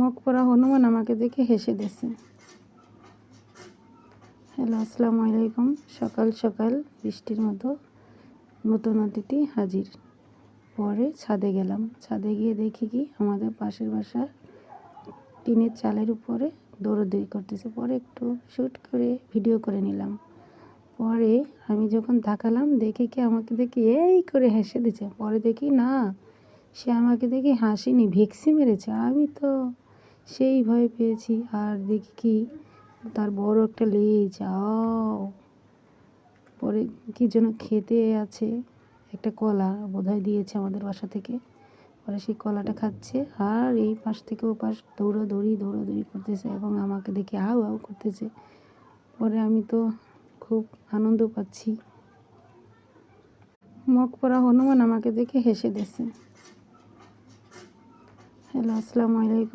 মুখ পরা হনুমান আমাকে দেখে হেসে দিছে হ্যালো, আসসালামু আলাইকুম। সকাল সকাল বৃষ্টির মতো নতুন অতিথি হাজির। পরে ছাদে গেলাম। ছাদে গিয়ে দেখি কি আমাদের পাশের বাসা টিনের চালের উপরে দৌড়দৌড়ি করতেছে। পরে একটু শ্যুট করে ভিডিও করে নিলাম। পরে আমি যখন তাকালাম দেখে কি আমাকে দেখি এই করে হেসে দিছে পরে দেখি না, সে আমাকে দেখি হাসিনি, ভেক্সি মেরেছে। আমি তো সেই ভয় পেয়েছি। আর দেখি কি, তার বড় একটা লেজ, আও। পরে কি যেন খেতে আছে, একটা কলা বোধহয় দিয়েছে আমাদের বাসা থেকে। পরে সেই কলাটা খাচ্ছে আর এই পাশ থেকে ও পাশ দৌড়াদৌড়ি দৌড়াদৌড়ি করতেছে এবং আমাকে দেখে আউ আউ করতেছে। পরে আমি তো খুব আনন্দ পাচ্ছি। মুখ পরা হনুমান আমাকে দেখে হেসে দিছে হ্যালো, আসসালামু আলাইকুম।